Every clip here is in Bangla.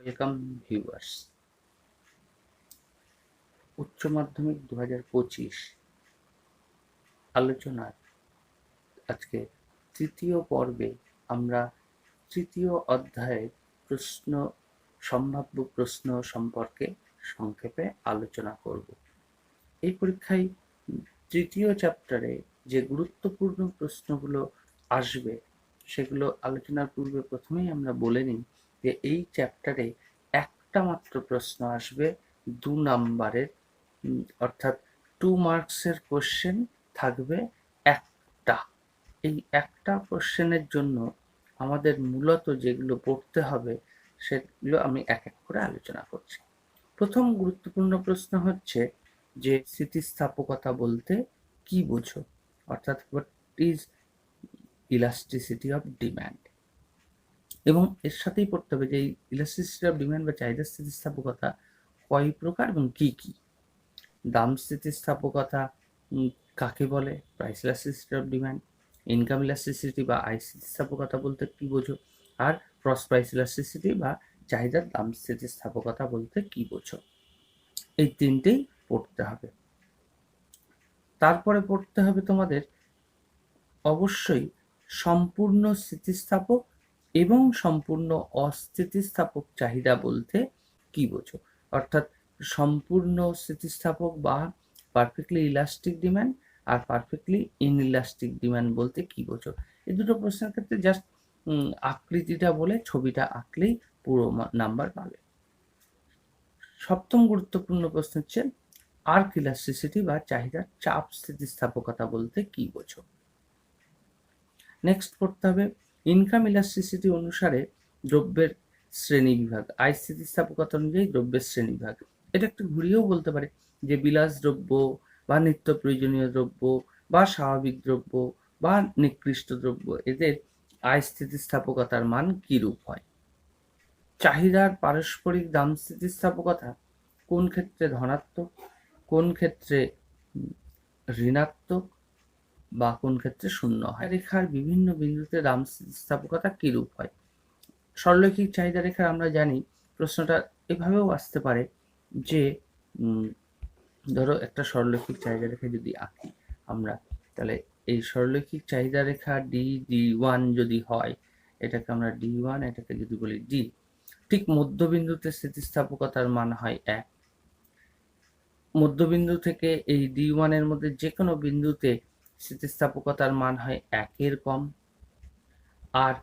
ওয়েলকাম ভিউয়ার্স উচ্চ মাধ্যমিক দু হাজার পঁচিশ আলোচনার আজকে তৃতীয় পর্বে আমরা তৃতীয় অধ্যায়ের প্রশ্ন, সম্ভাব্য প্রশ্ন সম্পর্কে সংক্ষেপে আলোচনা করব। এই পরীক্ষায় তৃতীয় চ্যাপ্টারে যে গুরুত্বপূর্ণ প্রশ্নগুলো আসবে, সেগুলো আলোচনার পূর্বে প্রথমেই আমরা বলে নিই। যে এই চ্যাপ্টারে একটা মাত্র প্রশ্ন আসবে দু নাম্বারের অর্থাৎ টু মার্কসের কোশ্চেন থাকবে একটা। এই একটা কোশ্চেনের জন্য আমাদের মূলত যেগুলো পড়তে হবে সেগুলো আমি এক এক করে আলোচনা করছি। প্রথম গুরুত্বপূর্ণ প্রশ্ন হচ্ছে যে স্থিতিস্থাপকতা বলতে কি বোঝো? অর্থাৎ what is elasticity of demand এবং এর সাথেই পড়তে হবে যে এই ইলাস্টিসিটি অফ ডিমান্ড বা চাহিদা স্থিতিস্থাপকতা কয় প্রকার এবং কি কি? দাম স্থিতিস্থাপকতা কাকে বলে? Price elasticity of demand income elasticity বা আয় স্থিতিস্থাপকতা বলতে কি বোঝো? আর ক্রস প্রাইস ইলাস্টিসিটি বা চাহিদার দাম স্থিতিস্থাপকতা বলতে কি বোঝো? এই তিনটেই পড়তে হবে। তারপরে পড়তে হবে তোমাদের অবশ্যই সম্পূর্ণ স্থিতিস্থাপক এবং সম্পূর্ণ অস্থিতিস্থাপক চাহিদা বলতে কি বোঝো? অর্থাৎ সম্পূর্ণ স্থিতিস্থাপক বা পারফেক্টলি ইলাস্টিক ডিম্যান্ড আর পারফেক্টলি ইনইলাস্টিক ডিম্যান্ড বলতে কি বোঝো? এই দুটো প্রশ্নের ক্ষেত্রে জাস্ট আকৃতিটা বলে ছবিটা আঁকলেই পুরো নাম্বার পাবে। সপ্তম গুরুত্বপূর্ণ প্রশ্ন হচ্ছে আর্ক ইলাস্টিসিটি বা চাহিদার চাপ স্থিতিস্থাপকতা বলতে কি বোঝো? নেক্সট পড়তে হবে ইনকাম ইলাস্টিসিটি অনুসারে দ্রব্যের শ্রেণি বিভাগ, আয় স্থিতিস্থাপকতা অনুযায়ী দ্রব্যের শ্রেণি বিভাগ। এটা একটু ঘুরিয়েও বলতে পারে যে বিলাস দ্রব্য বা নিত্য প্রয়োজনীয় দ্রব্য বা স্বাভাবিক দ্রব্য বা নিকৃষ্ট দ্রব্য, এদের আয় স্থিতিস্থাপকতার মান কিরূপ হয়? চাহিদার পারস্পরিক দাম স্থিতিস্থাপকতা কোন ক্ষেত্রে ধনাত্মক, কোন ক্ষেত্রে ঋণাত্মক বা কোন ক্ষেত্রে শূন্য হয়। রেখার বিভিন্ন বিন্দুতে দাম স্থিতিস্থাপকতা কিরূপ হয়? সরলরৈখিক চাহিদা রেখার আমরা জানি, প্রশ্নটা এভাবেও আসতে পারে যে ধরো একটা সরলরৈখিক চাহিদা রেখা যদি আঁকি আমরা, তাহলে এই সরলরৈখিক চাহিদা রেখা ডি ডি ওয়ান যদি হয়, এটাকে আমরা ডি ওয়ান এটাকে যদি বলি ডি ঠিক মধ্যবিন্দুতে স্থিতিস্থাপকতার মান হয় এক। মধ্যবিন্দু থেকে এই ডি ওয়ানের মধ্যে যে কোনো বিন্দুতে স্থিতিস্থাপকতার মান হয় একের কম। আর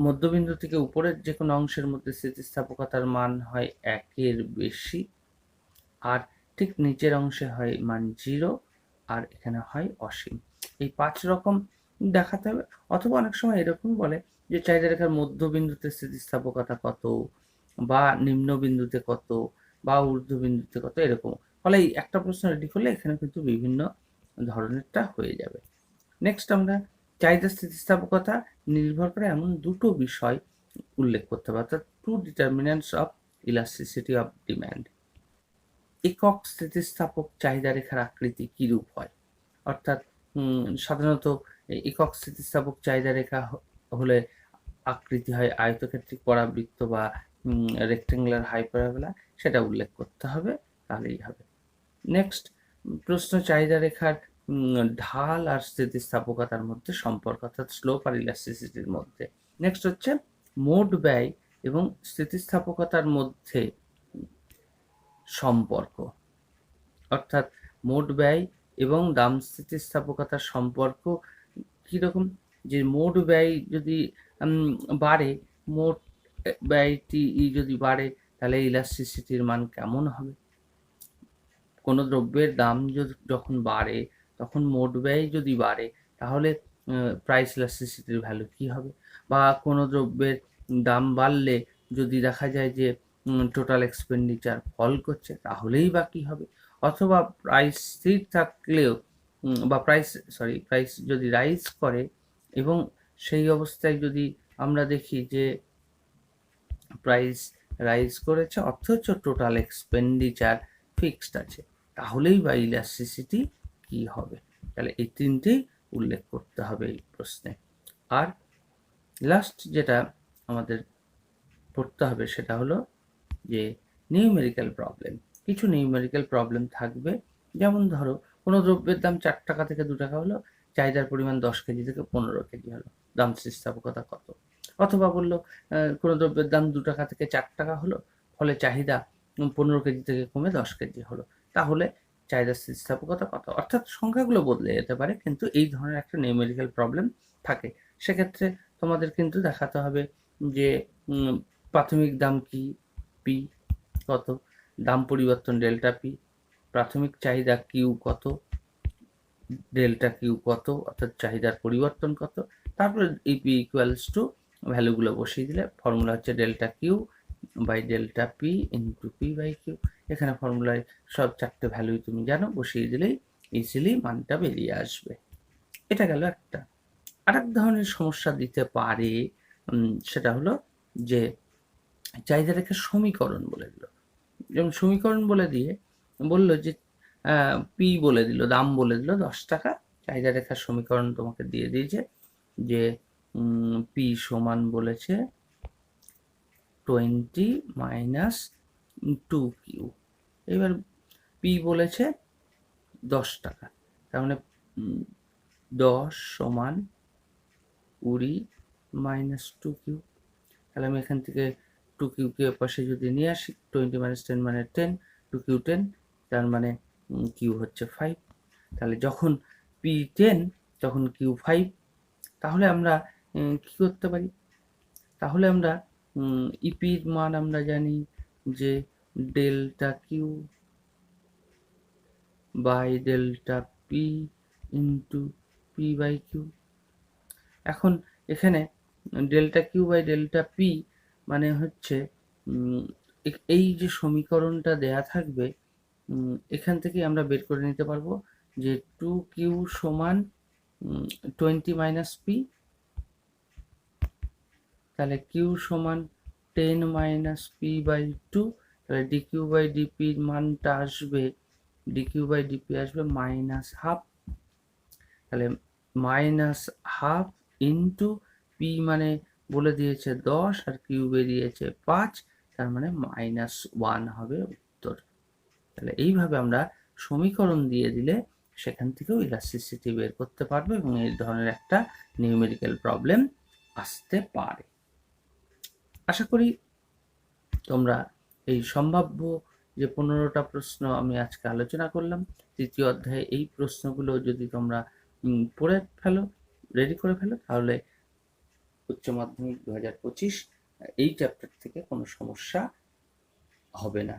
মধ্যবিন্দু থেকে উপরের যে কোনো অংশের মধ্যে স্থিতিস্থাপকতার মান হয় একের বেশি। আর ঠিক নিচের অংশে হয় মান জিরো, আর এখানে হয় অসীম। এই পাঁচ রকম দেখাতে হবে। অথবা অনেক সময় এরকম বলে যে চাহিদা রেখার মধ্যবিন্দুতে স্থিতিস্থাপকতা কত, বা নিম্নবিন্দুতে কত, বা ঊর্ধ্ব বিন্দুতে কত, এরকম। ফলে এই একটা প্রশ্ন রেডি করলে এখানে কিন্তু বিভিন্ন ধরনেরটা হয়ে যাবে। নেক্সট আমরা চাহিদা স্থিতিস্থাপকতা নির্ভর করে এমন দুটো বিষয় উল্লেখ করতে হবে, অর্থাৎ two determinants of elasticity of demand একক স্থিতিস্থাপক চাহিদা রেখার আকৃতি কিরূপ হয়? অর্থাৎ সাধারণত একক স্থিতিস্থাপক চাহিদা রেখা হলে আকৃতি হয় আয়তক্ষেত্রিক পরাবৃত্ত বা রেক্টেঙ্গুলার হাইপারবোলা সেটা উল্লেখ করতে হবে, তাহলেই হবে। নেক্সট প্রশ্ন চাহিদা রেখার ঢাল আর স্থিতিস্থাপকতার মধ্যে সম্পর্ক অর্থাৎ স্লোপ আর ইলাস্টিসিটির মধ্যে। নেক্সট হচ্ছে মোট ব্যয় এবং স্থিতিস্থাপকতার মধ্যে সম্পর্ক। অর্থাৎ মোট ব্যয় এবং দাম স্থিতিস্থাপকতার সম্পর্ক কীরকম যে মোট ব্যয় যদি বাড়ে, মোট ব্যয়টি যদি বাড়ে, তাহলে ইলাস্টিসিটির মান কেমন হবে? কোনো দ্রব্যের দাম যদি যখন বাড়ে, তখন মোট ব্যয় যদি বাড়ে, তাহলে প্রাইস ইলাস্টিসিটির ভ্যালু কি হবে? বা কোনো দ্রব্যের দাম বাড়লে যদি দেখা যায় যে টোটাল এক্সপেন্ডিচার ফল করছে, তাহলেই বা কী হবে? অথবা প্রাইস স্থির থাকলেও বা প্রাইস সরি প্রাইস যদি রাইজ করে এবং সেই অবস্থায় যদি আমরা দেখি যে প্রাইস রাইজ করেছে, অথচ টোটাল এক্সপেন্ডিচার ফিক্সড আছে তাহলেই বা ইলাস্টিসিটি কি হবে? তাহলে এই তিনটেই উল্লেখ করতে হবে এই প্রশ্নে। আর লাস্ট যেটা আমাদের পড়তে হবে সেটা হলো যে নিউমেরিক্যাল প্রবলেম কিছু নিউমেরিক্যাল প্রবলেম থাকবে। যেমন ধরো, কোনো দ্রব্যের দাম চার টাকা থেকে দু টাকা হলো, চাহিদার পরিমাণ দশ কেজি থেকে পনেরো কেজি হলো, দাম স্থিতিস্থাপকতা কত? অথবা বলল কোনো দ্রব্যের দাম দু টাকা থেকে চার টাকা হলো, ফলে চাহিদা পনেরো কেজি থেকে কমে দশ কেজি হলো। তাহলে চাহিদা স্থিতিস্থাপকতা কত? অর্থাৎ সংখ্যাগুলো বদলে যেতে পারে, কিন্তু এই ধরনের একটা নিউমেরিক্যাল প্রবলেম থাকে। সেক্ষেত্রে তোমাদের কিন্তু দেখাতে হবে যে প্রাথমিক দাম কি? পি কত? দাম পরিবর্তন ডেল্টা পি প্রাথমিক চাহিদা কিউ কত? ডেল্টা কিউ কত? অর্থাৎ চাহিদার পরিবর্তন কত? তারপরে ইপি ইকুয়ালস টু ভ্যালুগুলো বসিয়ে দিলে ফর্মুলা হচ্ছে delta Q by delta P into P by Q এখানে ফর্মুলায় সব চারটে ভ্যালুই তুমি জানো, বসিয়ে দিলেই ইজিলি মানটা বেরিয়ে আসবে। এটা গেল একটা। আরেক ধরনের সমস্যা দিতে পারে সেটা হলো যে চাহিদা রেখে সমীকরণ বলে দিল। যেমন সমীকরণ বলে দিয়ে বলল যে পি বলে দিল, দাম বলে দিল, দশ টাকা। চাহিদা রেখার সমীকরণ তোমাকে দিয়ে দিয়েছে যে পি সমান বলেছে টোয়েন্টি মাইনাস টু কিউ। এবার পি বলেছে দশ টাকা। তার মানে দশ সমান কুড়ি মাইনাস টু কিউ। তাহলে আমি এখান থেকে টু কিউকে পাশে যদি নিয়ে আসি, টোয়েন্টি মাইনাস টেন মানে টেন, টু কিউ টেন, তার মানে কিউ হচ্ছে ফাইভ। তাহলে যখন পি টেন, তখন কিউ ফাইভ। তাহলে আমরা কি করতে পারি? তাহলে আমরা ইপির মান আমরা জানি যে delta Q by delta P into P by Q এখন এখানে delta Q by delta P মানে হচ্ছে এই যে সমীকরণটা দেয়া থাকবে এখান থেকে আমরা বের করে নিতে পারব যে টু কিউ সমান টোয়েন্টি মাইনাস পি তাহলে কিউ সমান ten minus P by two তাহলে ডি কিউ বাই ডিপির মানটা আসবে ডি কিউ বাই ডিপি আসবে মাইনাস হাফ তাহলে মাইনাস হাফ ইন্টু পি মানে বলে দিয়েছে দশ আর কিউ বেরিয়েছে পাঁচ, তার মানে মাইনাস ওয়ান হবে উত্তর। তাহলে এইভাবে আমরা সমীকরণ দিয়ে দিলে সেখান থেকেও ইলাস্টিসিটি বের করতে পারবে এবং এই ধরনের একটা নিউমেরিক্যাল প্রবলেম আসতে পারে। আশা করি তোমরা এই সম্ভাব্য যে পনেরোটা প্রশ্ন আমি আজকে আলোচনা করলাম, তৃতীয় অধ্যায়ে এই প্রশ্নগুলো যদি তোমরা পড়ে ফেলো রেডি করে ফেলো, তাহলে উচ্চ মাধ্যমিক দু হাজার পঁচিশ, এই চ্যাপ্টার থেকে কোনো সমস্যা হবে না।